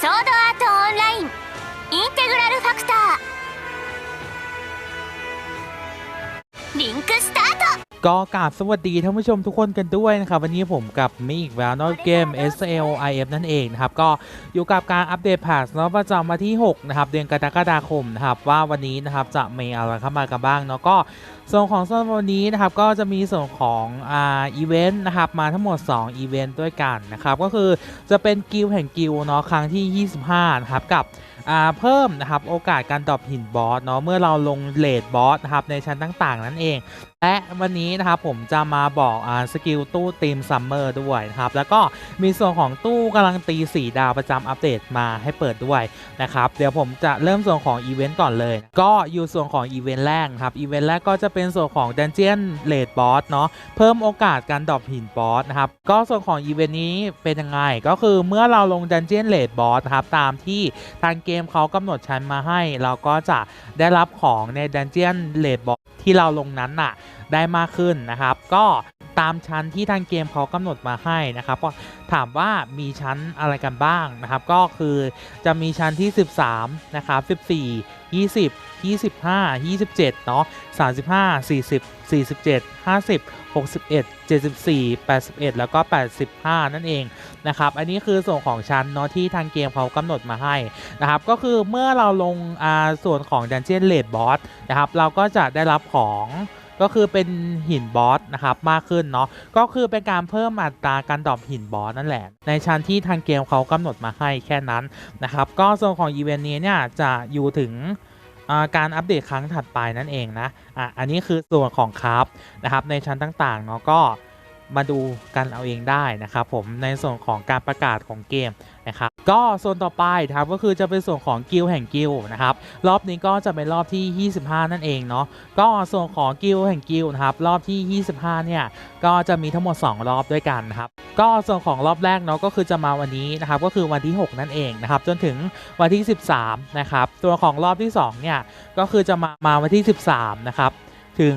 ソードアートオンライン。インテグラルファクター。リンクスタート。 ก็กราบสวัสดีท่านผู้ชมทุกคนกันด้วยนะครับวันนี้ผมกับมิอีกแล้วนอกเกม SLIF นั่นเองนะครับก็อยู่กับการอัปเดตผ่านเนาะประจำวันที่ 6 นะครับ เดือนกรกฎาคมนะครับว่าวันนี้นะครับจะมีอะไรเข้ามากันบ้างเนาะก็ส่วนของส่วนวันนี้นะครับก็จะมีส่วนของอ่าอีเวนต์นะครับมาทั้งหมด 2 อีเวนต์ด้วยกันนะครับก็คือจะเป็นกิลแห่งกิลเนาะครั้งที่ 25 นะครับกับ เพิ่มนะครับโอกาสการดรอปหินบอสเนาะเมื่อเราลงเลดบอสนะครับในชั้นต่างๆ นั่นเอง และวันนี้นะครับผมจะมาบอกอสกิลตู้ทีมซัมเมอร์ด้วยนะครับแล้วก็มีส่วนของตู้กำลังตี 4 ดาวประจำอัปเดตมาให้เปิดด้วยนะครับเดี๋ยวผมจะเริ่มส่วนของอีเวนต์ก่อนเลย ก็อยู่ส่วนของอีเวนต์แรกครับอีเวนต์แรกก็จะเป็นส่วนของดันเจียนเลดบอสเนาะเพิ่มโอกาสการดรอปหินบอสนะครับก็ส่วนของอีเวนต์นี้เป็นยังไงก็คือเมื่อเราลงดันเจียนเลดบอสนะครับตามที่ทางเกมเขากำหนดชั้นมาให้ เราก็จะได้รับของในดันเจียนเลดบอสที่เราลงนั้นน่ะได้มากขึ้นนะครับ ก็ ตามชั้นที่ทางเกมเขากำหนดมาให้นะครับก็ถามว่ามีชั้นอะไรกันบ้างนะครับ ก็คือจะมีชั้นที่ 13 นะครับ 14 20 25 27 เนาะ35 40 47 50 61 74 81 แล้วก็ 85 นั่นเองนะครับ อันนี้คือส่วนของชั้นเนาะที่ทางเกมเขากำหนดมาให้นะครับ ก็คือเมื่อเราลงอ่าส่วนของ Dungeon r a d Boss นะครับ เราก็จะได้รับของ ก็คือเป็นหินบอสนะครับมากขึ้นเนาะก็คือเป็นการเพิ่มอัตราการดรอปหินบอสนั่นแหละ ในชั้นที่ทางเกมเขากำหนดมาให้แค่นั้นนะครับก็ส่วนของอีเวนต์นี้เนี่ยจะอยู่ถึงการอัปเดตครั้งถัดไปนั่นเองนะอะอันนี้คือส่วนของครับนะครับในชั้นต่างๆเนาะก็ มาดูกันเอาเองได้นะครับผมในส่วนของการประกาศของเกมนะครับก็โซนต่อไปครับก็คือจะเป็นส่วนของกิลแห่งกิลนะครับรอบนี้ก็จะเป็นรอบที่ 25 นั่นเองเนาะก็ส่วนของกิลแห่งกิลนะครับรอบที่ 25 เนี่ยก็จะมีทั้งหมด 2 รอบด้วยกันนะครับก็ส่วนของรอบแรกเนาะก็คือจะมาวันนี้นะครับก็คือวันที่ 6 นั่นเองนะครับจนถึงวันที่ 13นะครับตัวของรอบที่2เนี่ยก็คือจะมามาวันที่ 13นะครับถึง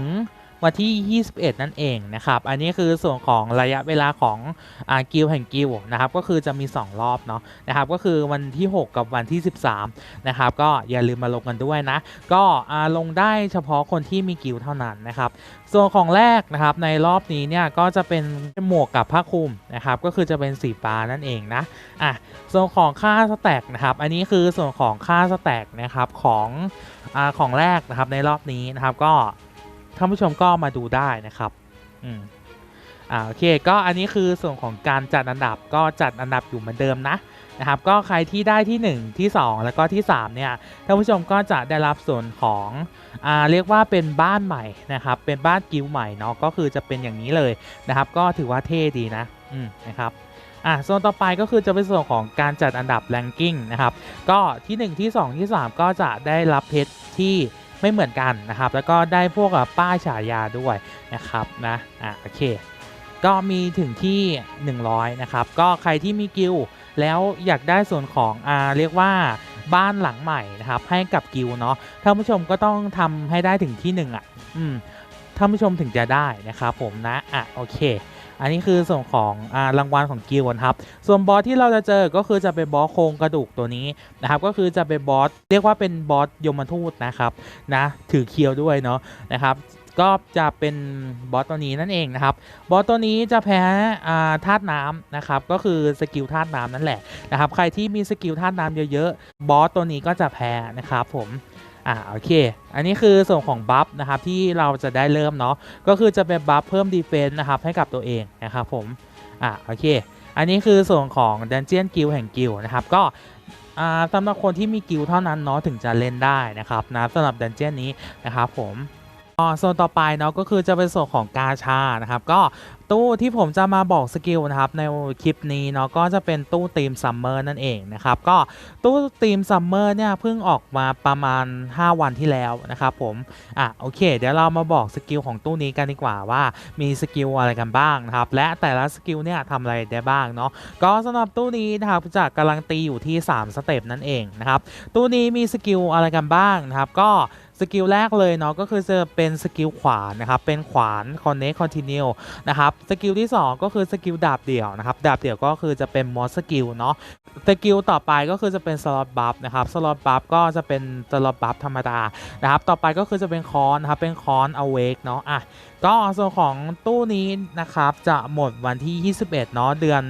วันที่ 21 นั่นเองนะครับ อันนี้คือส่วนของระยะเวลาของอกิลแห่งกิลนะครับ ก็คือจะมี 2 รอบเนาะนะครับ ก็คือวันที่ 6 กับวันที่ 13 นะครับ ก็อย่าลืมมาลงกันด้วยนะ ก็ลงได้เฉพาะคนที่มีกิลเท่านั้นนะครับ ส่วนของแรกนะครับในรอบนี้เนี่ยก็จะเป็นหมวกกับผ้าคลุมนะครับ ก็คือจะเป็นสีฟ้านั่นเองนะอะส่วนของค่าสแต็กนะครับ อันนี้คือส่วนของค่าสแต็กนะครับของอของแรกนะครับในรอบนี้นะครับก็ ท่านผู้ชมก็มาดูได้นะครับอืมอ่าโอเคก็อันนี้คือส่วนของการจัดอันดับก็จัดอันดับอยู่เหมือนเดิมนะนะครับ ก็ใครที่ได้ที่ 1 ที่ 2 แล้วก็ที่ 3 เนี่ยท่านผู้ชมก็จะได้รับส่วนของอ่าเรียกว่าเป็นบ้านใหม่นะครับ เป็นบ้านกิลด์ใหม่เนาะก็คือจะเป็นอย่างนี้เลยนะครับ ก็ถือว่าเท่ดีนะอืมนะครับอะโซนต่อไปก็คือจะเป็นส่วนของการจัดอันดับแรงกิ้งนะครับ ก็ที่ 1 ที่ 2 ที่ 3 ก็จะได้รับเพชรที่ ไม่เหมือนกันนะครับ แล้วก็ได้พวกป้ายฉายาด้วยนะครับนะอะโอเค ก็มีถึงที่ 100 นะครับ ก็ใครที่มีกิลแล้วอยากได้ส่วนของอ่าเรียกว่าบ้านหลังใหม่นะครับให้กับกิลเนาะท่านผู้ชมก็ต้องทำให้ได้ถึงที่1อะอืมท่านผู้ชมถึงจะได้นะครับผมนะอะโอเค อันนี้คือส่วนของอารางวัลของกิลด์ครับ ส่วนบอสที่เราจะเจอก็คือจะเป็นบอสโครงกระดูกตัวนี้นะครับ ก็คือจะเป็นบอสเรียกว่าเป็นบอสยมทูตนะครับนะถือเคียวด้วยเนาะนะครับก็จะเป็นบอสตัวนี้นั่นเองนะครับ บอสตัวนี้จะแพ้าธาตุน้ำนะครับ ก็คือสกิลธาตุน้ำนั่นแหละนะครับ ใครที่มีสกิลธาตุน้ำเยอะๆ บอสตัวนี้ก็จะแพ้นะครับผม อ่าโอเค อันนี้คือส่วนของบัฟนะครับที่เราจะได้เริ่มเนาะก็คือจะเป็นบัฟเพิ่มดีเฟนต์นะครับให้กับตัวเองนะครับผมอ่าโอเค อันนี้คือส่วนของดันเจียนกิลแห่งกิลนะครับก็อ่าสำหรับคนที่มีกิลเท่านั้นเนาะถึงจะเล่นได้นะครับนะสำหรับดันเจียนนี้นะครับผม โซนต่อไปเนาะก็คือจะเป็นส่วนของกาชานะครับก็ตู้ที่ผมจะมาบอกสกิลนะครับในคลิปนี้เนาะก็จะเป็นตู้ทีมซัมเมอร์นั่นเองนะครับก็ตู้ทีมซัมเมอร์เนี่ยเพิ่งออกมาประมาณ 5 วันที่แล้วนะครับผมอะโอเค เดี๋ยวเรามาบอกสกิลของตู้นี้กันดีกว่าว่ามีสกิลอะไรกันบ้างนะครับและแต่ละสกิลเนี่ยทำอะไรได้บ้างเนาะก็สำหรับตู้นี้นะครับจะกำลังตีอยู่ที่ 3 สเต็ปนั่นเองนะครับตู้นี้มีสกิลอะไรกันบ้างนะครับก็ สกิลแรกเลยเนาะก็คือจะเป็นสกิลขวานนะครับเป็นขวาน connect continue นะครับสกิลที่ 2 ก็คือสกิลดาบเดี่ยวนะครับดาบเดี่ยวก็คือจะเป็นมอสสกิลเนาะสกิลต่อไปก็คือจะเป็นสล็อตบัฟนะครับสล็อตบัฟก็จะเป็นสล็อตบัฟธรรมดานะครับต่อไปก็คือจะเป็นคอนนะครับเป็นคอน awake เนาะอะก็ส่วนของตู้นี้นะครับจะหมดวันที่ 21เนาะเดือน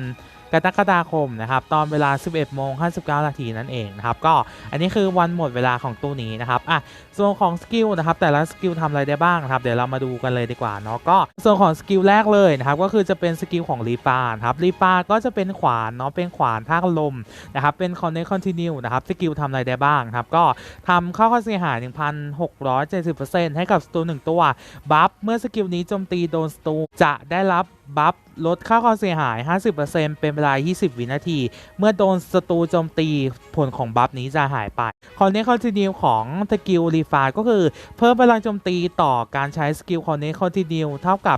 กรกฎาคมนะครับตอนเวลา 11โมง59นาทีนั่นเองนะครับก็อันนี้คือวันหมดเวลาของตู้นี้นะครับอะส่วนของสกิลนะครับแต่ละสกิลทำอะไรได้บ้างนะครับเดี๋ยวเรามาดูกันเลยดีกว่าเนาะก็ส่วนของสกิลแรกเลยนะครับก็คือจะเป็นสกิลของรีฟาครับรีฟาก็จะเป็นขวานเนาะเป็นขวานท่าลมนะครับเป็น connect continue นะครับสกิลทำอะไรได้บ้างครับก็ทำข้าค่าเสียหาย 1,670%ให้กับสตูหนึ่งตัวบัฟเมื่อสกิลนี้โจมตีโดนสตูจะได้รับ บัฟลดค่าความเสียหาย 50%เป็นเวลา 20 วินาที เมื่อโดนสตูโจมตีผลของบัฟนี้จะหายไปคอนเนคคอนติเนียของสกิลรีฟาก็คือเพิ่มพลังโจมตีต่อการใช้สกิลคอนเนคคอนติเนียเท่ากับ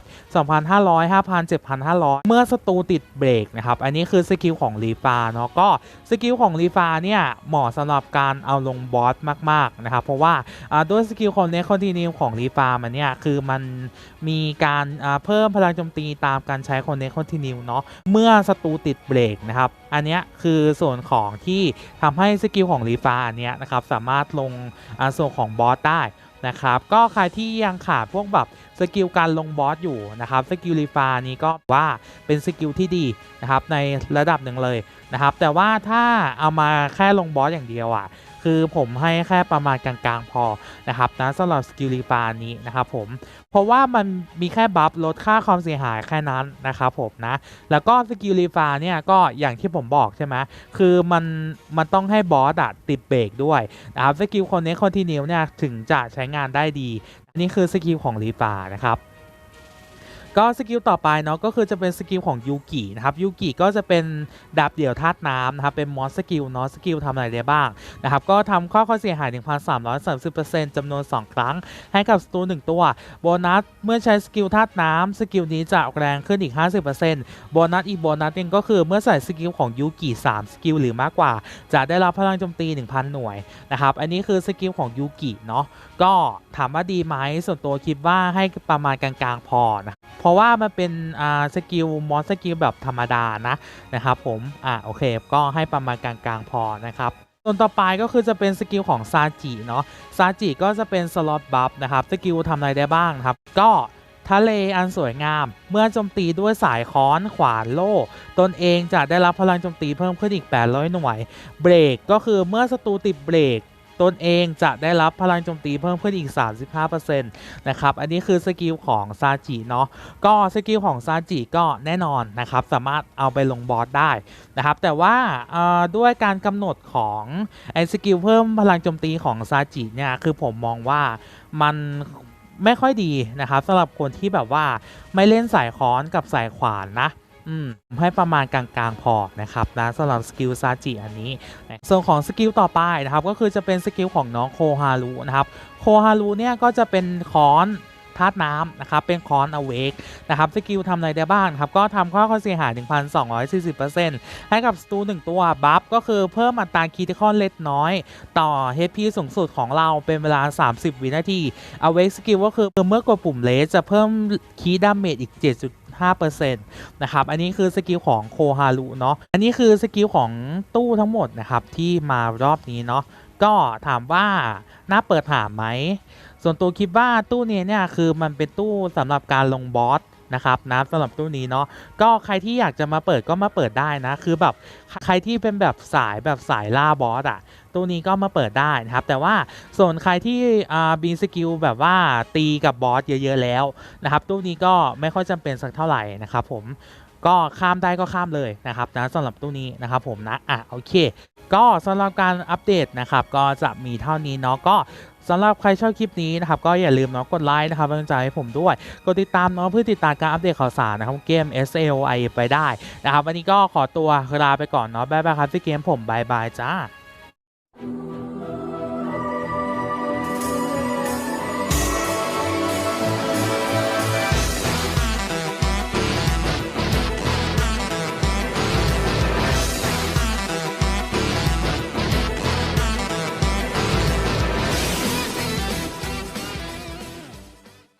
2,500 5,000 7,500 เมื่อสตูติดเบรกนะครับ อันนี้คือสกิลของรีฟาเนาะก็สกิลของรีฟาเนี่ยเหมาะสำหรับการเอาลงบอสมากๆนะครับเพราะว่าด้วยสกิลคอนเนคคอนติเนียของรีฟามันเนี่ยคือมันมีการเพิ่มพลังโจมตีตามการใช้คนเนคคอนติเนียเนาะเมื่อสตูติดเบรกนะครับ อันนี้คือส่วนของที่ทำให้สกิลของรีฟาอันนี้นะครับสามารถลงส่วนของบอสได้นะครับก็ใครที่ยังขาดพวกแบบสกิลการลงบอสอยู่นะครับสกิลรีฟานี้ก็ว่าเป็นสกิลที่ดีนะครับในระดับหนึ่งเลยนะครับแต่ว่าถ้าเอามาแค่ลงบอสอย่างเดียวอะ คือผมให้แค่ประมาณกลางๆพอนะครับนะสำหรับสกิลรีฟานี้นะครับผมเพราะว่ามันมีแค่บัฟลดค่าความเสียหายแค่นั้นนะครับผมนะแล้วก็สกิลรีฟาเนี่ยก็อย่างที่ผมบอกใช่ไหมคือมันมันต้องให้บอสอะติดเบรกด้วยนะครับสกิลคนนี้คอนติเนียเนี่ยถึงจะใช้งานได้ดีนนี้คือสกิลของรีฟานะครับ ก็สกิลต่อไปเนาะก็คือจะเป็นสกิลของยูกินะครับยูกิก็จะเป็นดาบเดี่ยวธาตุน้ำนะครับเป็นมอสสกิลเนาะสกิลทำอะไรได้บ้างนะครับก็ทำข้อข้อเสียหาย 1,330%จำนวน 2 ครั้ง ให้กับสตูหนึ่งตัวโบนัสเมื่อใช้สกิลธาตุน้ำสกิลนี้จะแรงขึ้นอีก 50%โบนัสอีกโบนัสหนึงก็คือเมื่อใส่สกิลของยูกิ3สกิลหรือมากกว่า จะได้รับพลังโจมตี 1,000 หน่วยนะครับอันนี้คือสกิลของยูกิเนาะก็ถามว่าดีไหมส่วนตัวคิดว่าให้ประมาณกลางๆพอนะเพราะว่ามันเป็นอ่าสกิลมอสสกิลแบบธรรมดานะนะครับผมอ่าโอเคก็ให้ประมาณกลางๆพอนะครับส่วนต่อไปก็คือจะเป็นสกิลของซาจิเนาะซาจิก็จะเป็นสล็อตบัฟนะครับสกิลทำอะไรได้บ้างนะครับ ก็ทะเลอันสวยงาม เมื่อโจมตีด้วยสายค้อนขวานโล่ ตนเองจะได้รับพลังโจมตีเพิ่มขึ้นอีก 800 หน่วย เบรกก็คือเมื่อศัตรูติดเบรก ตนเองจะได้รับพลังโจมตีเพิ่มขึ้นอีก 35%นะครับ อันนี้คือสกิลของซาจิเนาะ ก็สกิลของซาจิก็แน่นอนนะครับ สามารถเอาไปลงบอสได้นะครับ แต่ว่าด้วยการกำหนดของไอ้สกิลเพิ่มพลังโจมตีของซาจิเนี่ย คือผมมองว่ามันไม่ค่อยดีนะครับสำหรับคนที่แบบว่าไม่เล่นสายค้อนกับสายขวานนะ อืมให้ประมาณกลางๆพอนะครับนะสำหรับสกิลซาจิอันนี้ ส่วนของสกิลต่อไปนะครับก็คือจะเป็นสกิลของน้องโคฮารุนะครับโคฮารุเนี่ยก็จะเป็นค้อนธาตุน้ำนะครับ เป็นค้อนอเวกนะครับ สกิลทำอะไรได้บ้างครับ ก็ทำข้อข้อเสียหาย 1,240%ให้กับสตูหนึ่งตัว บัฟก็คือเพิ่มอัตราคีติคอนเล็กน้อย ต่อ HP สูงสุดของเราเป็นเวลา 30 วินาทีอเวกสกิลก็คือเมื่อกดปุ่มเลสจะเพิ่มคีดามเมจอีก 7. 5%นะครับอันนี้คือสกิลของโคฮารุเนาะอันนี้คือสกิลของตู้ทั้งหมดนะครับที่มารอบนี้เนาะก็ถามว่าน่าเปิดถามไหมส่วนตัวคิดว่าตู้นี้เนี่ยคือมันเป็นตู้สำหรับการลงบอส นะครับนะสำหรับตู้นี้เนาะก็ใครที่อยากจะมาเปิดก็มาเปิดได้นะคือแบบใครที่เป็นแบบสายแบบสายล่าบอสอะตู้นี้ก็มาเปิดได้นะครับแต่ว่าส่วนใครที่อ่ามีสกิลแบบว่าตีกับบอสเยอะๆแล้วนะครับตู้นี้ก็ไม่ค่อยจำเป็นสักเท่าไหร่นะครับผมก็ข้ามได้ก็ข้ามเลยนะครับนะสำหรับตู้นี้นะครับผมนะอะโอเค ก็สำหรับการอัปเดตนะครับก็จะมีเท่านี้เนาะก็ สำหรับใครชอบคลิปนี้นะครับก็อย่าลืมเนาะกดไลค์นะครับเป็นกำลังใจให้ผมด้วย กดติดตามเนาะเพื่อติดตามการอัปเดตข่าวสารนะครับเกม S L I ไปได้นะครับวันนี้ก็ขอตัวลาไปก่อนเนาะบ๊ายบายครับที่เกมผมบายบายจ้า